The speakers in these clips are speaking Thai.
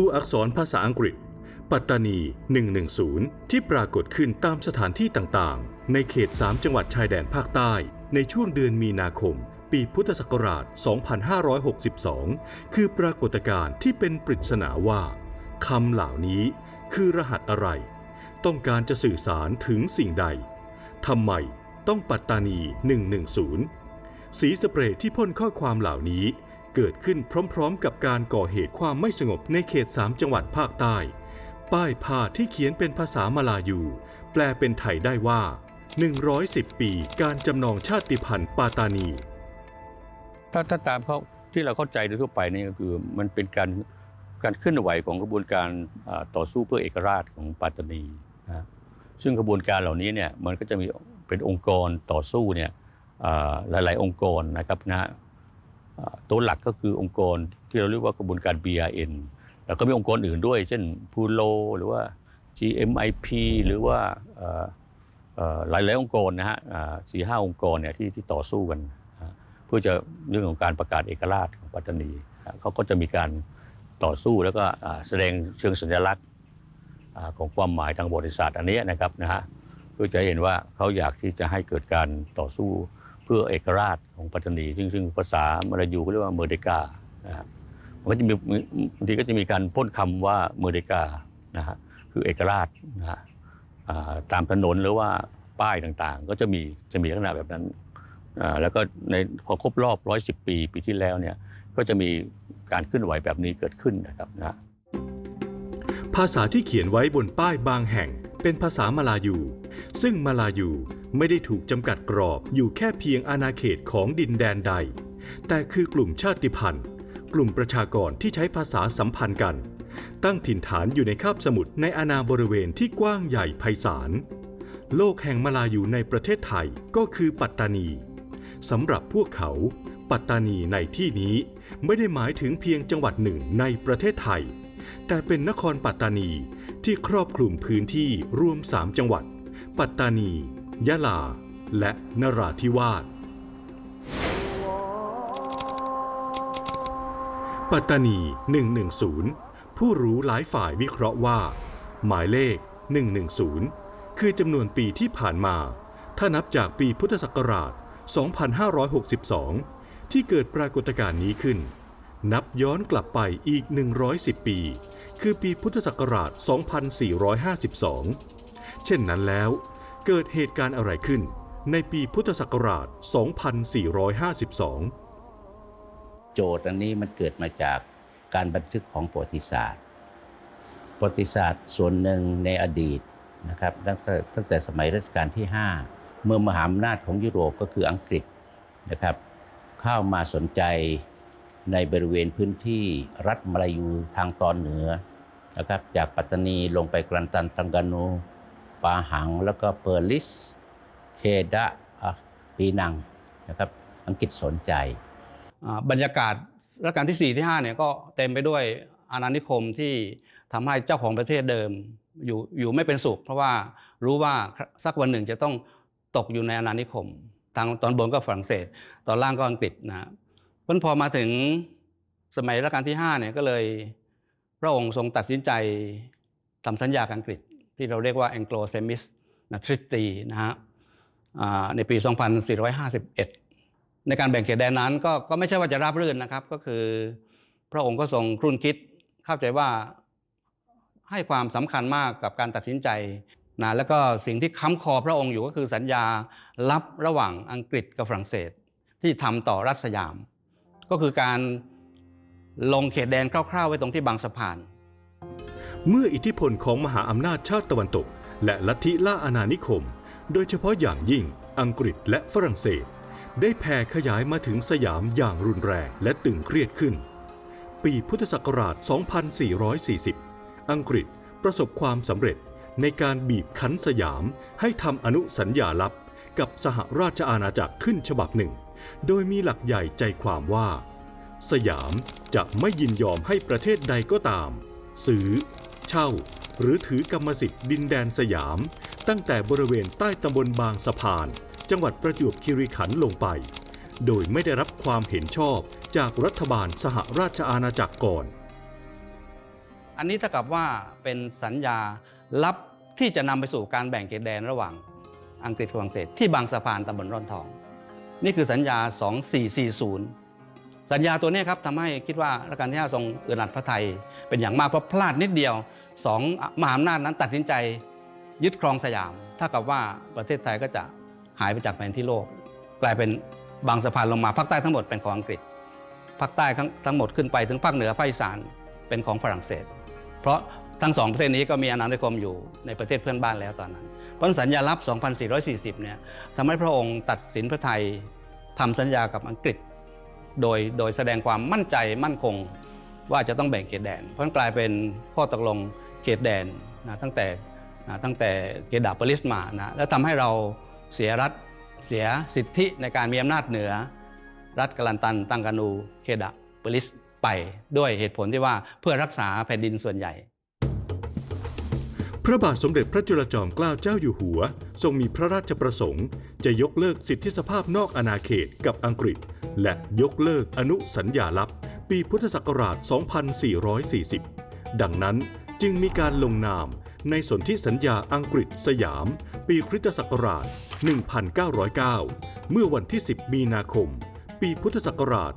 ตัวอักษรภาษาอังกฤษ ปัตตานี 110 ที่ปรากฏขึ้นตามสถานที่ต่างๆ ในเขต 3 จังหวัดชายแดนภาคใต้ ในช่วงเดือนมีนาคม ปีพุทธศักราช 2562 คือปรากฏการณ์ที่เป็นปริศนาว่าคำเหล่านี้คือรหัสอะไร ต้องการจะสื่อสารถึงสิ่งใดทำไมต้องปัตตานี 110 สีสเปรย์ที่พ่นข้อความเหล่านี้ เกิดขึ้นพร้อมๆ กับการก่อเหตุความไม่สงบในเขต 3 จังหวัดภาคใต้ ป้ายผ้าที่เขียนเป็นภาษามาลายู แปลเป็นไทยได้ว่า 110 ปีการจำนองชาติพันธุ์ปาตานี ถ้าถ้าตามเขาที่เราเข้าใจโดยทั่วไปนี่ก็คือมันเป็นการการเคลื่อนไหวของกระบวนการต่อสู้เพื่อเอกราชของปัตานีนะซึ่งกระบวนการเหล่านี้เนี่ยมันก็จะมีเป็นองค์กรต่อสู้เนี่ยหลาย ๆ องค์กรนะครับนะฮะ ตัวหลักก็คือองค์กรที่เราเรียกว่ากระบวนการ BRN แล้วก็มีองค์กรอื่นด้วย เช่นพูโลหรือว่า GMIP หรือว่าเอ่อเอ่อหลายๆองค์กรนะฮะสี่ห้าองค์กรเนี่ยที่ที่ต่อสู้กัน เพื่อจะเรื่องของการประกาศเอกราชของปัตตานีเขาก็จะมีการต่อสู้แล้วก็แสดงเชิงสัญลักษณ์ของความหมายทางบริษัทอันนี้นะครับนะฮะเพื่อจะเห็นว่าเขาอยากที่จะให้เกิดการต่อสู้ เพื่อเอกราชของปัตตานี ซึ่งซึ่งภาษามลายูเขาเรียกว่าเมอร์เดกานะฮะมันก็จะมีบางทีก็จะมีการพ่นคำว่าเมอร์เดกานะฮะคือเอกราชนะฮะตามถนนหรือว่าป้ายต่างๆ ก็จะมีจะมีลักษณะแบบนั้นแล้วก็ในพอครบรอบ110ปีปีที่แล้วเนี่ยก็จะมีการเคลื่อนไหวแบบนี้เกิดขึ้นนะครับนะภาษาที่เขียนไว้บนป้ายบางแห่ง เป็นภาษามาลายู ซึ่งมาลายูไม่ได้ถูกจำกัดกรอบอยู่แค่เพียงอาณาเขตของดินแดนใด แต่คือกลุ่มชาติพันธุ์ กลุ่มประชากรที่ใช้ภาษาสัมพันธ์กัน ตั้งถิ่นฐานอยู่ในคาบสมุทรในอาณาบริเวณที่กว้างใหญ่ไพศาล โลกแห่งมาลายูในประเทศไทยก็คือปัตตานีสำหรับพวกเขา ปัตตานีในที่นี้ไม่ได้หมายถึงเพียงจังหวัดหนึ่งในประเทศไทย แต่เป็นนครปัตตานีที่ครอบคลุมพื้นที่รวม 3 จังหวัด ปัตตานี ยะลา และนราธิวาส ปัตตานี 110 ผู้รู้หลายฝ่ายวิเคราะห์ว่า หมายเลข 110 คือจำนวนปีที่ผ่านมา ถ้านับจากปีพุทธศักราช 2562 ที่เกิดปรากฏการณ์นี้ขึ้น นับย้อนกลับไปอีก 110 ปี คือปีพุทธศักราช 2452 เช่นนั้นแล้ว เกิดเหตุการณ์อะไรขึ้นในปีพุทธศักราช 2452 โจทย์อันนี้มันเกิดมาจากการบันทึกของประวัติศาสตร์ ประวัติศาสตร์ส่วนหนึ่งในอดีตนะครับตั้งแต่ตั้งแต่สมัยรัชกาลที่ 5 เมื่อมหาอำนาจของยุโรปก็คืออังกฤษนะครับ เข้ามาสนใจ ในบริเวณพื้นที่รัฐมาลายูทางตอนเหนือนะครับจากปัตตานีลงไปกรันตันตังกานูปาหังแล้วก็เปอร์ลิส เคดะปีนังนะครับอังกฤษสนใจ บรรยากาศรัชกาลที่ 4 ที่5เนี่ยก็เต็มไปด้วยอาณานิคมที่ทำให้เจ้าของประเทศเดิมอยู่อยู่ไม่เป็นสุข เพราะว่ารู้ว่าสักวันหนึ่งจะต้องตกอยู่ในอาณานิคม ทางตอนบนก็ฝรั่งเศส ตอนล่างก็อังกฤษนะ พราะพอมาถึงสมัยรัชกาลที่5เนี่ยก็เลย พระองค์ทรงตัดสินใจทำสัญญากับอังกฤษ ที่เราเรียกว่า Anglo Semis Treaty นะฮะในปี 2451 ในการแบ่งเขตแดนนั้นก็ก็ไม่ใช่ว่าจะราบรื่นนะครับ ก็คือพระองค์ก็ทรงครุ่นคิดเข้าใจว่าให้ความสำคัญมากกับการตัดสินใจนะแล้วก็สิ่งที่ค้ำคอพระองค์อยู่ก็คือสัญญาลับระหว่างอังกฤษกับฝรั่งเศสที่ทำต่อรัฐสยาม ก็คือการลงเขตแดนคร่าวๆ ไว้ตรงที่บางสะพาน เมื่ออิทธิพลของมหาอำนาจชาติตะวันตก และลัทธิล่าอาณานิคม โดยเฉพาะอย่างยิ่งอังกฤษและฝรั่งเศส ได้แผ่ขยายมาถึงสยามอย่างรุนแรงและตึงเครียดขึ้น ปีพุทธศักราช 2440 อังกฤษประสบความสำเร็จในการบีบคั้นสยามให้ทำอนุสัญญาลับกับสหราชอาณาจักรขึ้นฉบับหนึ่ง โดยมีหลักใหญ่ใจความว่า สยามจะไม่ยินยอมให้ประเทศใดก็ตาม ซื้อ เช่า หรือถือกรรมสิทธิ์ดินแดนสยาม ตั้งแต่บริเวณใต้ตำบลบางสะพาน จังหวัดประจวบคีรีขันธ์ลงไป โดยไม่ได้รับความเห็นชอบจากรัฐบาลสหราชอาณาจักรก่อน อันนี้เท่ากับว่าเป็นสัญญาลับที่จะนำไปสู่การแบ่งเขตแดนระหว่างอังกฤษกับฝรั่งเศสที่บางสะพานตำบลร่อนทอง นี่คือสัญญา 2440 สัญญาตัวนี้ครับทำให้คิดว่ารัชกาลที่5ทรงเอือหนัดพระไทย เป็นอย่างมากเพราะพลาดนิดเดียวสองมหาอำนาจนั้นตัดสินใจยึดครองสยามเท่ากับว่าประเทศไทยก็จะหายไปจากแผนที่โลก กลายเป็นบางสะพานลงมาภาคใต้ทั้งหมดเป็นของอังกฤษภาคใต้ทั้งหมดขึ้นไปถึงภาคเหนือภาคอีสานเป็นของฝรั่งเศส เพราะ ทั้งสองประเทศนี้ก็มีอาณานิคมอยู่ในประเทศเพื่อนบ้านแล้วตอนนั้น เพราะสัญญาลับ 2440 เนี่ยทำให้พระองค์ตัดสินพระไทยทำสัญญากับอังกฤษ โดยโดยแสดงความมั่นใจมั่นคงว่าจะต้องแบ่งเขตแดน เพราะนั้นกลายเป็นข้อตกลงเขตแดนนะตั้งแต่นะตั้งแต่เกดาปลิสมานะแล้วทำให้เราเสียรัฐเสียสิทธิในการมีอำนาจเหนือ รัฐกาลันตัน ตังกานู เคดะปลิสไปด้วยเหตุผลที่ว่าเพื่อรักษาแผ่นดินส่วนใหญ่ พระบาทสมเด็จพระจุลจอมเกล้าเจ้าอยู่หัว ทรงมีพระราชประสงค์ จะยกเลิกสิทธิสภาพนอกอาณาเขตกับอังกฤษ และยกเลิกอนุสัญญาลับ ปีพุทธศักราช 2440 ดังนั้นจึงมีการลงนามในสนธิสัญญาอังกฤษสยาม ปีคริสตศักราช 1909 เมื่อวันที่ 10 มีนาคม ปีพุทธศักราช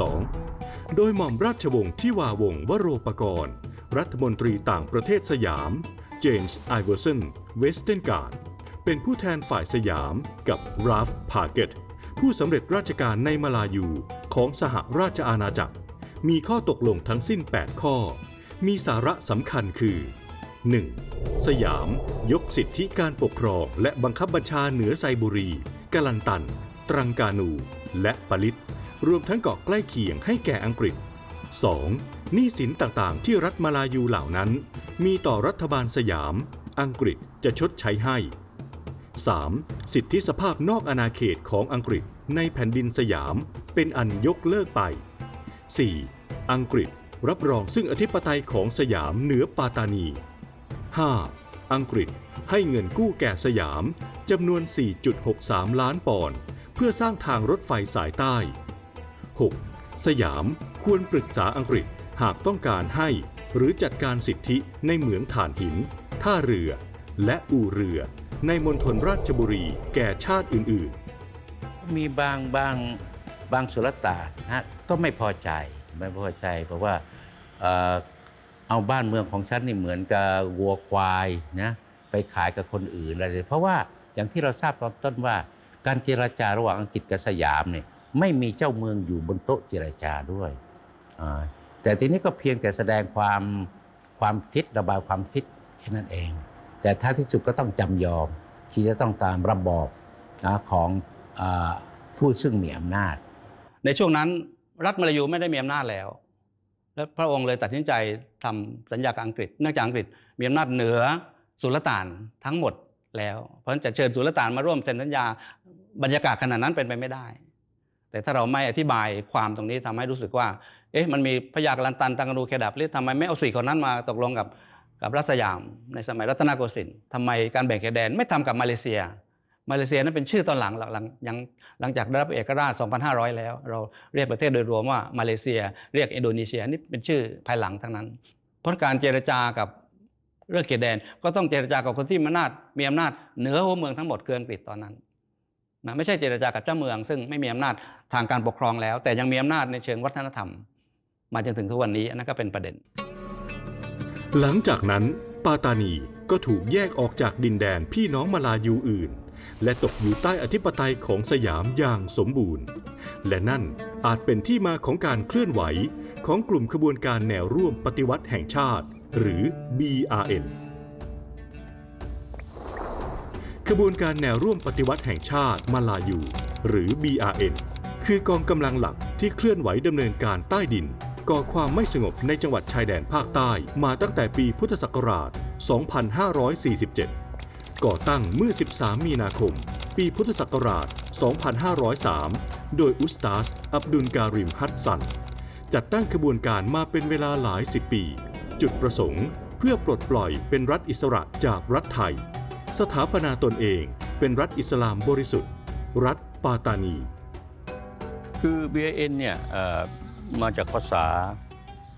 2452 โดยหม่อมราชวงศ์ที่วาวงศ์วโรปกรณ์ รัฐมนตรีต่างประเทศสยาม เจมส์ไอเวอร์สัน เวสเทนการ์ด เป็นผู้แทนฝ่ายสยามกับราฟพาเกตผู้สำเร็จราชการในมาลายูของสหราชอาณาจักร มีข้อตกลงทั้งสิ้น 8 ข้อ มีสาระสำคัญคือ 1. สยามยกสิทธิการปกครองและบังคับบัญชาเหนือไซบุรีกาลันตัน ตรังกานู และปลิต รวมทั้งเกาะใกล้เคียงให้แก่อังกฤษ 2. หนี้สินต่างๆ ที่รัฐมาลายูเหล่านั้น มีต่อรัฐบาลสยาม อังกฤษจะชดใช้ให้ 3. สิทธิสภาพนอกอาณาเขตของอังกฤษในแผ่นดินสยามเป็นอันยกเลิกไป 4. อังกฤษรับรองซึ่งอธิปไตยของสยามเหนือปาตานี 5. อังกฤษให้เงินกู้แก่สยามจำนวน 4.63 ล้านปอนด์เพื่อสร้างทางรถไฟสายใต้ 6. สยามควรปรึกษาอังกฤษ หากต้องการให้หรือจัดการสิทธิในเหมืองถ่านหิน ท่าเรือ และอู่เรือ ในมณฑลราชบุรีแก่ชาติอื่นๆ มีบางบางบางสุลต่านนะฮะก็ไม่พอใจไม่พอใจเพราะว่าเอาบ้านเมืองของฉันนี่เหมือนกับวัวควายนะไปขายกับคนอื่นอะไรเลยเพราะว่าอย่างที่เราทราบตอนต้นว่า การเจรจาระหว่างอังกฤษกับสยามเนี่ยไม่มีเจ้าเมืองอยู่บนโต๊ะเจรจาด้วยอ่า แต่ทีนี้ก็เพียงแต่แสดงความความคิดระบายความคิดแค่นั้นเอง แต่ท้ายที่สุดก็ต้องจำยอม ที่จะต้องตามระบอบนะของอผู้ซึ่งมีอำนาจ ในช่วงนั้นรัฐมาลายูไม่ได้มีอำนาจแล้ว และพระองค์เลยตัดสินใจทำสัญญากับอังกฤษ เนื่องจากอังกฤษมีอำนาจเหนือสุลต่านทั้งหมดแล้ว เพราะฉะนั้นจะเชิญสุลต่านมาร่วมเซ็นสัญญาบรรยากาศขนาดนั้นเป็นไปไม่ได้ แต่ถ้าเราไม่อธิบายความตรงนี้ทำให้รู้สึกว่า เอ๊ะมันมีพระยากรันตันตังกานูเคดับหรือทำไมไม่เอาสี่คนนั้นมาตกลงกับกับรัสยามในสมัยรัตนโกสินทร์ทำไมการแบ่งเขตแดนไม่ทำกับมาเลเซีย มาเลเซียนั้นเป็นชื่อตอนหลังหลังยังหลังจากได้รับเอกราช 2,500 แล้ว เราเรียกประเทศโดยรวมว่ามาเลเซีย เรียกอินโดนีเซียนี่เป็นชื่อภายหลังทั้งนั้น เพราะการเจรจากับเรื่องเขตแดนก็ต้องเจรจากับคนที่มีอำนาจมีอำนาจเหนือหัวเมืองทั้งหมดคืออังกฤษตอนนั้นนะไม่ใช่เจรจากับเจ้าเมือง ซึ่งไม่มีอำนาจทางการปกครองแล้ว แต่ยังมีอำนาจในเชิงวัฒนธรรม มาจนถึงทุกวันนี้อันนั้นก็เป็นประเด็น หลังจากนั้นปาตานีก็ถูกแยกออกจากดินแดนพี่น้องมาลายูอื่น และตกอยู่ใต้อธิปไตยของสยามอย่างสมบูรณ์ และนั่นอาจเป็นที่มาของการเคลื่อนไหวของกลุ่มขบวนการแนวร่วมปฏิวัติแห่งชาติ หรือ BRN ขบวนการแนวร่วมปฏิวัติแห่งชาติมาลายู หรือ BRN คือกองกำลังหลักที่เคลื่อนไหวดำเนินการใต้ดิน ก่อความไม่สงบในจังหวัดชายแดนภาคใต้มาตั้งแต่ปีพุทธศักราช 2547 ก่อตั้งเมื่อ 13 มีนาคม ปีพุทธศักราช 2503 โดยอุสตาส อับดุลการิมฮัตสัน จัดตั้งขบวนการมาเป็นเวลาหลายสิบปี จุดประสงค์เพื่อปลดปล่อยเป็นรัฐอิสระจากรัฐไทย สถาปนาตนเองเป็นรัฐอิสลามบริสุทธิ์ รัฐปาตานี คือ BAN เนี่ยเอ่อ มาจากภาษา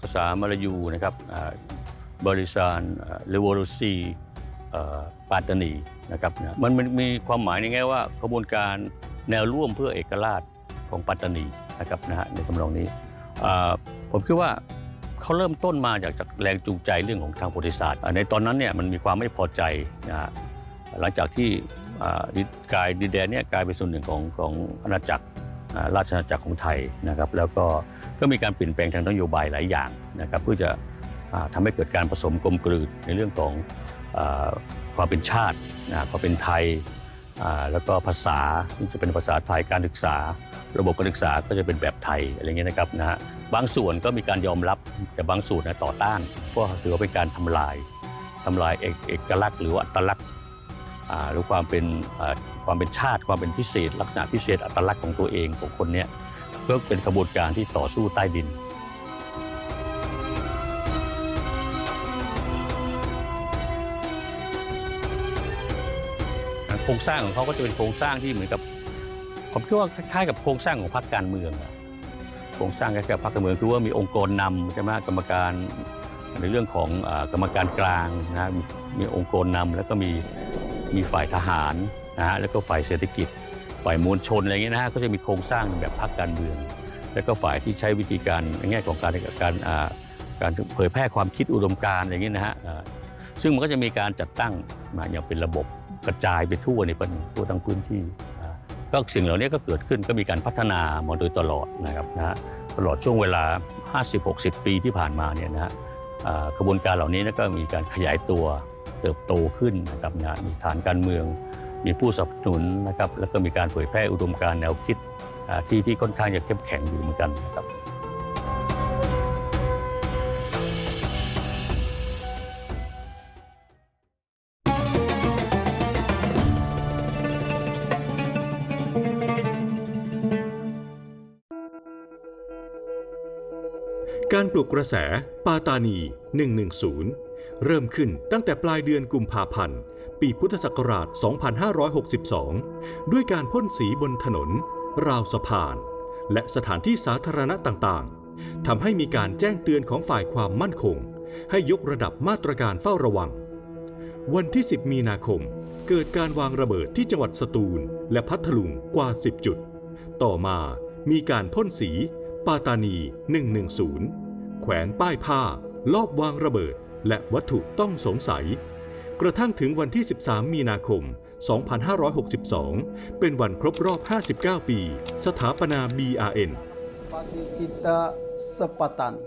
ภาษามลายูนะครับบริซานเลวอรูซีปาตานีนะครับนะมันมีความหมายในแง่ว่ากระบวนการแนวร่วมเพื่อเอกราชของปัตตานีนะครับนะฮะในคำนองนี้ผมคิดว่าเขาเริ่มต้นมาจากจากแรงจูงใจเรื่องของทางประวัติศาสตร์ในตอนนั้นเนี่ยมันมีความไม่พอใจนะฮะหลังจากที่ดิกายดินแดนเนี่ยกลายเป็นส่วนหนึ่งของของอาณาจักร ราชอาณาจักรของไทยนะครับ แล้วก็ก็มีการเปลี่ยนแปลงทางนโยบายหลายอย่างนะครับเพื่อจะอ่าทำให้เกิดการผสมกลมกลืนในเรื่องของอความเป็นชาติความเป็นไทยแล้วก็ภาษาที่จะเป็นภาษาไทยการศึกษา ระบบการศึกษาก็จะเป็นแบบไทยอะไรเงี้ยนะครับนะฮะบางส่วนก็มีการยอมรับแต่บางส่วนนะต่อต้านก็ถือว่าเป็นการทำลายทำลายเอกเอกลักษณ์ หรือว่าอัตลักษณ์ หรือความเป็นความเป็นชาติความเป็นพิเศษ ลักษณะพิเศษอัตลักษณ์ของตัวเองของคนนี้ยก็เป็นกระบวนการที่ต่อสู้ใต้ดินโครงสร้างของเขาก็จะเป็นโครงสร้างที่เหมือนกับผมคิดว่าคล้ายๆกับโครงสร้างของพรรคการเมืองโครงสร้างคล้ายๆกับพรรคการเมืองคือว่ามีองค์กรนำใช่ไหมกรรมการในเรื่องของอกรรมการกลางนะมีมีองค์กรนำแล้วก็มี มีฝ่ายทหารนะฮะแล้วก็ฝ่ายเศรษฐกิจ ฝ่ายมวลชนอะไรเงี้ยนะฮะก็จะมีโครงสร้างแบบพรรคการเมือง แล้วก็ฝ่ายที่ใช้วิธีการในแง่ของการการอ่าการเผยแพร่ความคิดอุดมการณ์อะไรเงี้ยนะฮะซึ่งมันก็จะมีการจัดตั้งมาอย่างเป็นระบบกระจายไปทั่วในทั่วทั้งพื้นที่ก็สิ่งเหล่านี้ก็เกิดขึ้นก็มีการพัฒนามาโดยตลอดนะครับนะฮะตลอดช่วงเวลา 50-60 ปีที่ผ่านมาเนี่ยนะฮะกระบวนการเหล่านี้ก็มีการขยายตัว เติบโตขึ้นนะครับนะมีฐานการเมือง มีผู้สนับสนุนนะครับแล้วก็มีการเผยแพร่อุดมการณ์แนวคิดที่ที่ค่อนข้างจะเข้มแข็งอยู่เหมือนกันนะครับการปลุกกระแสปาตานี 110 เริ่มขึ้นตั้งแต่ปลายเดือนกุมภาพันธ์ ปีพุทธศักราช 2562 ด้วยการพ่นสีบนถนน ราวสะพาน และสถานที่สาธารณะต่างๆทำให้มีการแจ้งเตือนของฝ่ายความมั่นคง ให้ยกระดับมาตรการเฝ้าระวัง วันที่ 10 มีนาคม เกิดการวางระเบิดที่จังหวัดสตูล และพัทลุงกว่า 10 จุด ต่อมามีการพ่นสี ปาตานี 110 แขวนป้ายผ้า ลอบวางระเบิด และวัตถุต้องสงสัย กระทั่งถึงวันที่ 13 มีนาคม 2562 เป็นวันครบรอบ 59 ปี สถาปนา BRN bagi kita sepatani.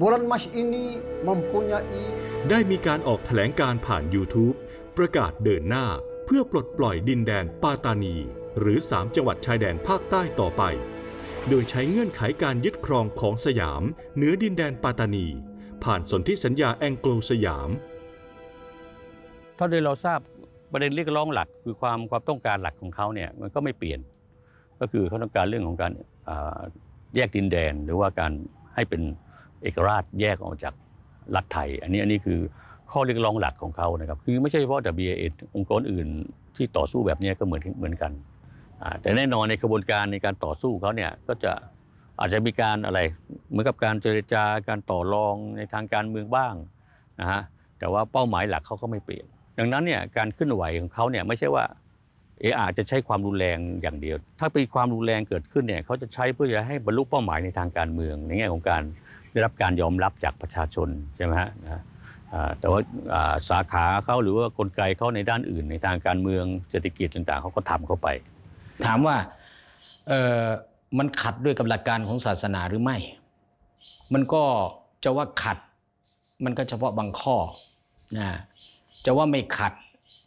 Bulan Mac ini mempunyai ได้มีการออกแถลงการผ่าน YouTube ประกาศเดินหน้าเพื่อปลดปล่อยดินแดนปาตานี หรือ 3 จังหวัดชายแดนภาคใต้ต่อไป โดยใช้เงื่อนไขการยึดครองของสยามเหนือดินแดนปาตานี ผ่านสนธิสัญญาแองโกลสยาม เท่าที่เราทราบประเด็นเรียกร้องหลัก คือความความต้องการหลักของเขาเนี่ยมันก็ไม่เปลี่ยน ก็คือเขาต้องการเรื่องของการแยกดินแดน หรือว่าการให้เป็นเอกราชแยกออกจากรัฐไทย อันนี้อันนี้คือข้อเรียกร้องหลักของเขานะครับคือไม่ใช่เฉพาะแต่ BAA องค์กรอื่นที่ต่อสู้แบบนี้ก็เหมือนเหมือนกัน แต่แน่นอนในกระบวนการในการต่อสู้เขาเนี่ยก็จะ อาจจะมีการอะไรเหมือนกับการเจรจาการต่อรองในทางการเมืองบ้างนะฮะแต่ว่าเป้าหมายหลักเขาก็ไม่เปลี่ยน ดังนั้นเนี่ยการเคลื่อนไหวของเขาเนี่ยไม่ใช่ว่าเออาจจะใช้ความรุนแรงอย่างเดียว ถ้าเป็นความรุนแรงเกิดขึ้นเนี่ยเขาจะใช้เพื่อจะให้บรรลุเป้าหมายในทางการเมือง ในแง่ของการได้รับการยอมรับจากประชาชนใช่ไหมฮะแต่ว่าสาขาเขาหรือว่ากลไกเขาในด้านอื่น ในทางการเมืองเศรษฐกิจต่างๆเขาก็ทำเข้าไป ถามว่าเออ มันขัดด้วยกับหลักการของศาสนาหรือไม่ มันก็จะว่าขัด มันก็เฉพาะบางข้อนะจะว่าไม่ขัด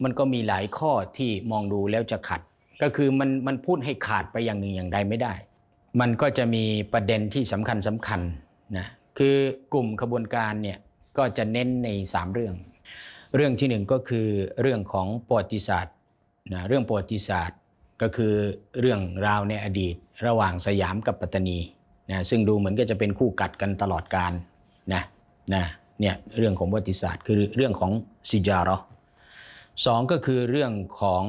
มันก็มีหลายข้อที่มองดูแล้วจะขัด ก็คือมันมันพูดให้ขาดไปอย่างหนึ่งอย่างใดไม่ได้ มันก็จะมีประเด็นที่สำคัญสำคัญนะคือกลุ่มขบวนการเนี่ยก็จะเน้นใน 3 เรื่อง เรื่องที่หนึ่งก็คือเรื่องของประวัติศาสตร์นะเรื่องประวัติศาสตร์ ก็คือเรื่องราวในอดีต ระหว่างสยามกับปัตตานีนะซึ่งดูเหมือนก็จะเป็นคู่กัดกันตลอดกาลนะนะเนี่ยเรื่องของประวัติศาสตร์คือเรื่องของซิจาระห์สองก็คือเรื่องของ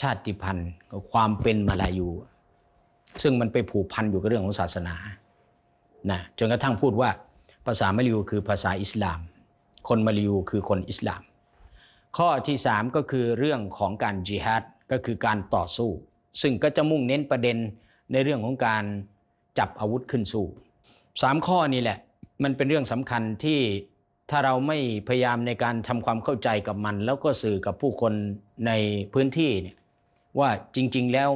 ชาติพันธุ์กับความเป็นมาลายู ซึ่งมันไปผูกพันอยู่กับเรื่องของศาสนานะจนกระทั่งพูดว่าภาษามาลายูคือภาษาอิสลาม คนมาลายูคือคนอิสลาม ข้อที่ 3 ก็คือเรื่องของการจิฮัด ก็คือการต่อสู้ ซึ่งก็จะมุ่งเน้นประเด็นในเรื่องของการจับอาวุธขึ้นสู้สามข้อนี้แหละ มันเป็นเรื่องสำคัญที่ถ้าเราไม่พยายามในการทำความเข้าใจกับมัน แล้วก็สื่อกับผู้คนในพื้นที่เนี่ยว่าจริง ๆแล้ว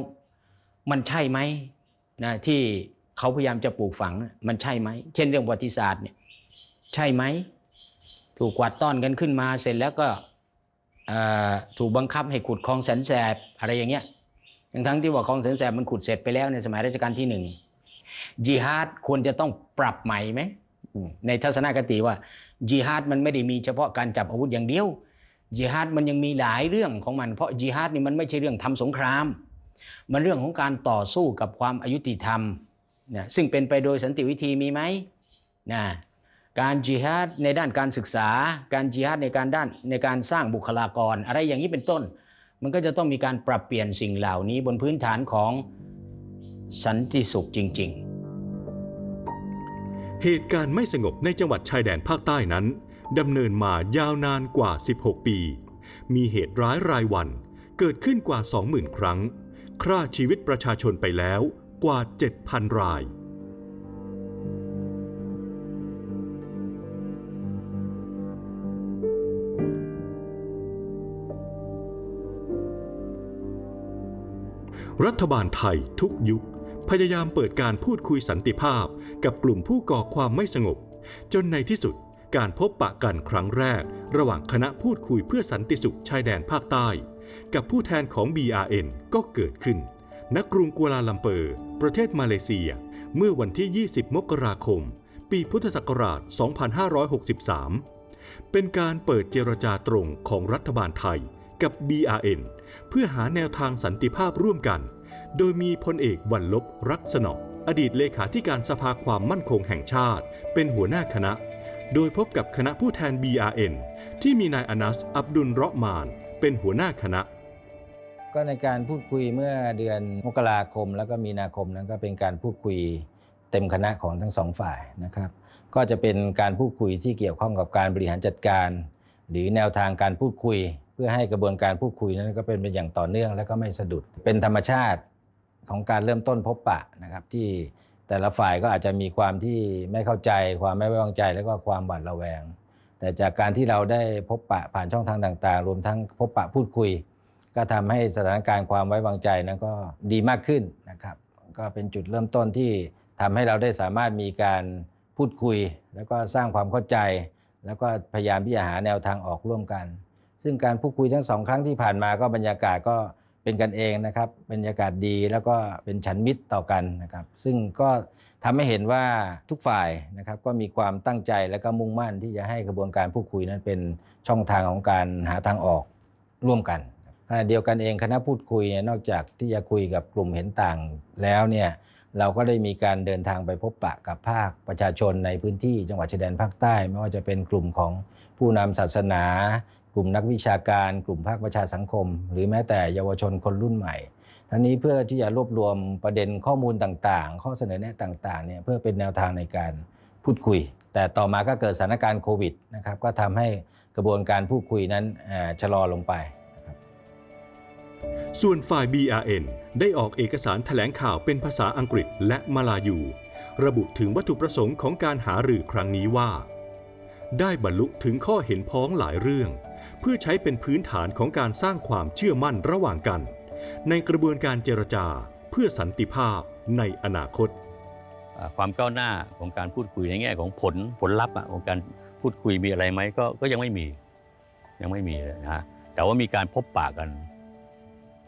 มันใช่ไหมนะที่เขาพยายามจะปลูกฝังมันใช่ไหม เช่นเรื่องประวัติศาสตร์เนี่ยใช่ไหม ถูกกวาดต้อนกันขึ้นมาเสร็จแล้วก็ ถูกบังคับให้ขุดคลองแสนแสบอะไรอย่างเงี้ยทั้งทั้งที่ว่าคลองแสนแสบมันขุดเสร็จไปแล้วในสมัยรัชกาลที่หนึ่งจิฮาดควรจะต้องปรับใหม่ไหมในทัศนคติว่าจิฮาดมันไม่ได้มีเฉพาะการจับอาวุธอย่างเดียวจิฮาดมันยังมีหลายเรื่องของมันเพราะจิฮาดนี่มันไม่ใช่เรื่องทำสงคราม มันเรื่องของการต่อสู้กับความอายุติธรรมนะซึ่งเป็นไปโดยสันติวิธีมีไหมนะ การจิฮาดในด้านการศึกษา การจิฮาดในการด้านในการสร้างบุคลากร อะไรอย่างนี้เป็นต้น มันก็จะต้องมีการปรับเปลี่ยนสิ่งเหล่านี้บนพื้นฐานของสันติสุขจริง ๆ เหตุการณ์ไม่สงบในจังหวัดชายแดนภาคใต้นั้นดำเนินมายาวนานกว่า 16 ปี มีเหตุร้ายรายวันเกิดขึ้นกว่า 20,000 ครั้ง ฆ่าชีวิตประชาชนไปแล้วกว่า 7,000 ราย รัฐบาลไทยทุกยุค พยายามเปิดการพูดคุยสันติภาพ กับกลุ่มผู้ก่อความไม่สงบ จนในที่สุดการพบปะกันครั้งแรก ระหว่างคณะพูดคุยเพื่อสันติสุขชายแดนภาคใต้ กับผู้แทนของ BRN ก็เกิดขึ้น ณ กรุงกัวลาลัมเปอร์ ประเทศมาเลเซีย เมื่อวันที่ 20 มกราคม ปีพุทธศักราช 2563 เป็นการเปิดเจรจาตรงของรัฐบาลไทย กับ BRN เพื่อหาแนวทางสันติภาพร่วมกัน โดยมีพลเอกวันลบรักษณะอดีตเลขาธิการสภาความมั่นคงแห่งชาติ เป็นหัวหน้าคณะ โดยพบกับคณะผู้แทน BRN ที่มีนายอนัส อับดุลเราะมาน เป็นหัวหน้าคณะ ก็ในการพูดคุยเมื่อเดือนมกราคมแล้วก็มีนาคมนั้นก็เป็นการพูดคุยเต็มคณะของทั้งสองฝ่ายนะครับ ก็จะเป็นการพูดคุยที่เกี่ยวข้องกับการบริหารจัดการ หรือแนวทางการพูดคุย พื่อให้กระบวนการพูดคุยนั้นก็เป็นไปอย่างต่อเนื่องและก็ไม่สะดุด เป็นธรรมชาติของการเริ่มต้นพบปะนะครับ ที่แต่ละฝ่ายก็อาจจะมีความที่ไม่เข้าใจ ความไม่ไว้วางใจ แล้วก็ความหวาดระแวง แต่จากการที่เราได้พบปะผ่านช่องทางต่างๆ รวมทั้งพบปะพูดคุย ก็ทำให้สถานการณ์ความไว้วางใจนั้นก็ดีมากขึ้นนะครับ ก็เป็นจุดเริ่มต้นที่ทำให้เราได้สามารถมีการพูดคุย แล้วก็สร้างความเข้าใจ แล้วก็พยายามที่จะหาแนวทางออกร่วมกัน ซึ่งการพูดคุยทั้งสองครั้งที่ผ่านมาก็บรรยากาศก็เป็นกันเองนะครับบรรยากาศดีแล้วก็เป็นฉันมิตรต่อกันนะครับ ซึ่งก็ทำให้เห็นว่าทุกฝ่ายนะครับก็มีความตั้งใจและก็มุ่งมั่นที่จะให้กระบวนการพูดคุยนั้นเป็นช่องทางของการหาทางออกร่วมกันขณะเดียวกันเองคณะพูดคุยเนี่ยนอกจากที่จะคุยกับกลุ่มเห็นต่างแล้วเนี่ยเราก็ได้มีการเดินทางไปพบปะกับภาคประชาชนในพื้นที่จังหวัดชายแดนภาคใต้ ไม่ว่าจะเป็นกลุ่มของผู้นำศาสนา ลุ่มนักวิชาการ กลุ่มภาคประชาสังคม หรือแม้แต่เยาวชนคนรุ่นใหม่ทั้งนี้เพื่อที่จะรวบรวมประเด็นข้อมูลต่างๆ ข้อเสนอแนะต่างๆเนี่ยเพื่อเป็นแนวทางในการพูดคุย แต่ต่อมาก็เกิดสถานการณ์โควิดนะครับก็ทำให้กระบวนการพูดคุยนั้นชะลอลงไปส่วนฝ่าย BRN ได้ออกเอกสารแถลงข่าวเป็นภาษาอังกฤษและมาลายู ระบุถึงวัตถุประสงค์ของการหารือครั้งนี้ว่า ได้บรรลุถึงข้อเห็นพ้องหลายเรื่อง เพื่อใช้เป็นพื้นฐานของการสร้างความเชื่อมั่นระหว่างกัน ในกระบวนการเจรจาเพื่อสันติภาพในอนาคต ความก้าวหน้าของการพูดคุยในแง่ของผลผลลัพธ์ของการพูดคุยมีอะไรไหมก็ก็ยังไม่มี ยังไม่มีนะฮะแต่ว่ามีการพบปะกัน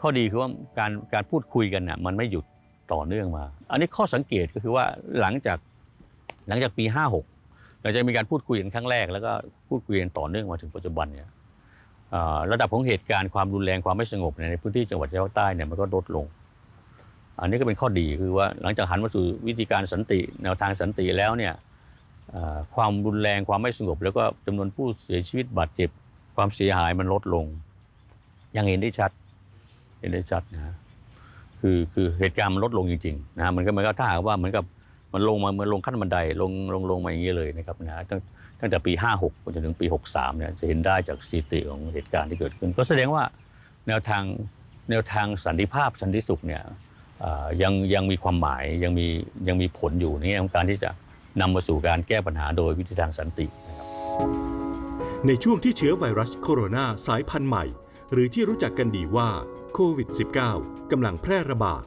ข้อดีคือว่าการการพูดคุยกันน่ะมันไม่หยุดต่อเนื่องมา อันนี้ข้อสังเกตก็คือว่าหลังจากหลังจากปี 56หลังจากมีการพูดคุยกันครั้งแรก แล้วก็พูดคุยกันต่อเนื่องมาถึงปัจจุบันเนี่ย ระดับของเหตุการณ์ความรุนแรงความไม่สงบในพื้นที่จังหวัดชายแดนภาคใต้เนี่ยมันก็ลดลง อันนี้ก็เป็นข้อดีคือว่าหลังจากหันมาสู่วิธีการสันติแนวทางสันติแล้วเนี่ยความรุนแรงความไม่สงบ แล้วก็จำนวนผู้เสียชีวิตบาดเจ็บ ความเสียหายมันลดลง ยังเห็นได้ชัดเห็นได้ชัดนะฮะคือคือเหตุการณ์มันลดลงจริงๆนะฮะมันก็เหมันก็ถ้าหากว่าเหมือนกับมันลงมาเหมือนลงขั้นบันไดลงลงลงมาอย่างนี้เลยนะครับนะ ตั้งแต่ปี 56 จนถึงปี 63 เนี่ยจะเห็นได้จากสถิติของเหตุการณ์ที่เกิดขึ้น ก็แสดงว่าแนวทางแนวทางสันติภาพสันติสุขเนี่ยยังยังมีความหมายยังมียังมีผลอยู่ในแง่ของการที่จะนำมาสู่การแก้ปัญหาโดยวิธีทางสันตินะครับในช่วงที่เชื้อไวรัสโคโรนาสายพันธุ์ใหม่ หรือที่รู้จักกันดีว่าโควิด -19 กำลังแพร่ระบาด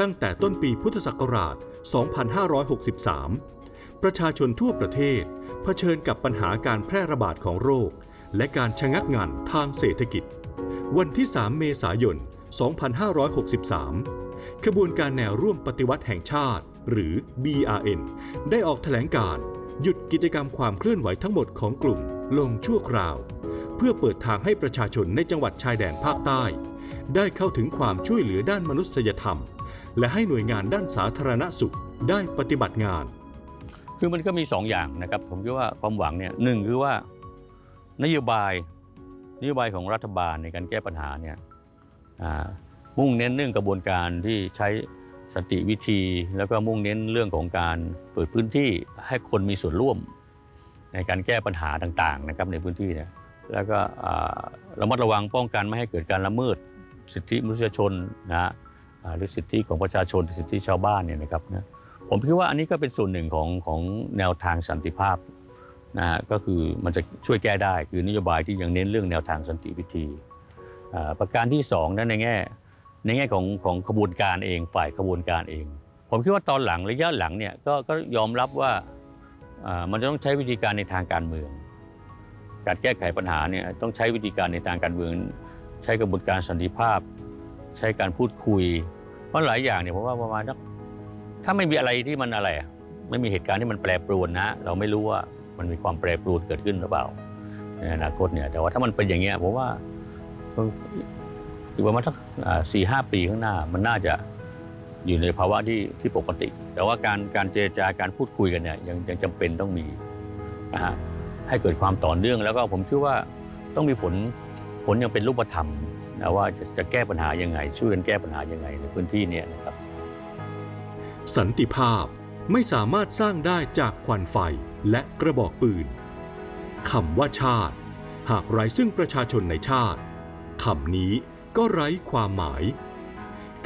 ตั้งแต่ต้นปีพุทธศักราช 2563 ประชาชนทั่วประเทศ เผชิญกับปัญหาการแพร่ระบาดของโรค และการชะงักงันทางเศรษฐกิจ วันที่ 3 เมษายน 2563 ขบวนการแนวร่วมปฏิวัติแห่งชาติ หรือ BRN ได้ออกแถลงการ์หยุดกิจกรรมความเคลื่อนไหวทั้งหมดของกลุ่มลงชั่วคราว เพื่อเปิดทางให้ประชาชนในจังหวัดชายแดนภาคใต้ ได้เข้าถึงความช่วยเหลือด้านมนุษยธรรม และให้หน่วยงานด้านสาธารณสุขได้ปฏิบัติงาน คือมันก็มีสองอย่างนะครับ ผมคิดว่าความหวังเนี่ยหนึ่งคือว่านโยบายนโยบายของรัฐบาลในการแก้ปัญหาเนี่ยมุ่งเน้นเรื่องกระบวนการที่ใช้สนติวิธี แล้วก็มุ่งเน้นเรื่องของการเปิดพื้นที่ให้คนมีส่วนร่วม ในการแก้ปัญหาต่างๆนะครับในพื้นที่เนี่ยแล้วก็ระมัดระวังป้องกันไม่ให้เกิดการละเมิดสิทธิมนุษยชนนะฮะหรือสิทธิของประชาชนสิทธิชาวบ้านเนี่ยนะครับนะ ผมคิดว่าอันนี้ก็เป็นส่วนหนึ่งของของแนวทางสันติภาพนะฮะก็คือมันจะช่วยแก้ได้คือนโยบายที่ยังเน้นเรื่องแนวทางสันติวิธีอ่าประการที่สองนั้นในแง่ในแง่ของของขบวนการเองฝ่ายขบวนการเอง ผมคิดว่าตอนหลังระยะหลังเนี่ยก็ก็ยอมรับว่าอ่ามันจะต้องใช้วิธีการในทางการเมือง การแก้ไขปัญหาเนี่ยต้องใช้วิธีการในทางการเมือง ใช้กระบวนการสันติภาพ ใช้การพูดคุยเพราะหลายอย่างเนี่ยผมว่าประมาณสัก ถ้าไม่มีอะไรที่มันอะไรไม่มีเหตุการณ์ที่มันแปรปรวนนะ เราไม่รู้ว่ามันมีความแปรปรวนเกิดขึ้นหรือเปล่าในอนาคตเนี่ย แต่ว่าถ้ามันเป็นอย่างเงี้ยผมว่าอีกประมาณสักสี่ห้าปีข้างหน้า มันน่าจะอยู่ในภาวะที่ที่ปกติ แต่ว่าการการเจรจาการพูดคุยกันเนี่ยยังยังจำเป็นต้องมีนะฮะให้เกิดความต่อเนื่องแล้วก็ผมเชื่อว่าต้องมีผลผลยังเป็นรูปธรรมนะว่าจะจะแก้ปัญหายังไง ช่วยกันแก้ปัญหายังไงในพื้นที่เนี้นะครับ สันติภาพไม่สามารถสร้างได้จากควันไฟและกระบอกปืนคำว่าชาติ หากไร้ซึ่งประชาชนในชาติคำนี้ก็ไร้ความหมาย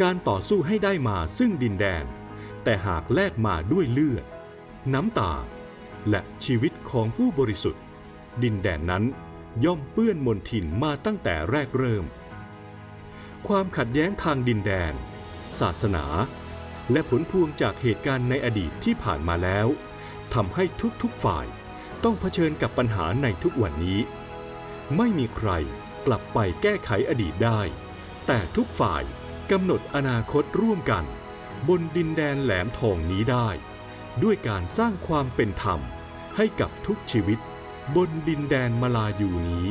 การต่อสู้ให้ได้มาซึ่งดินแดน แต่หากแลกมาด้วยเลือด น้ำตา และชีวิตของผู้บริสุทธิ์ ดินแดนนั้นย่อมเปื้อนมนทินมาตั้งแต่แรกเริ่ม ความขัดแย้งทางดินแดน ศาสนา และผลพวงจากเหตุการณ์ในอดีตที่ผ่านมาแล้วทำให้ทุกๆฝ่ายต้องเผชิญกับปัญหาในทุกวันนี้ ไม่มีใครกลับไปแก้ไขอดีตได้ แต่ทุกฝ่ายกำหนดอนาคตร่วมกัน บนดินแดนแหลมทองนี้ได้ ด้วยการสร้างความเป็นธรรมให้กับทุกชีวิต บนดินแดนมาลายูนี้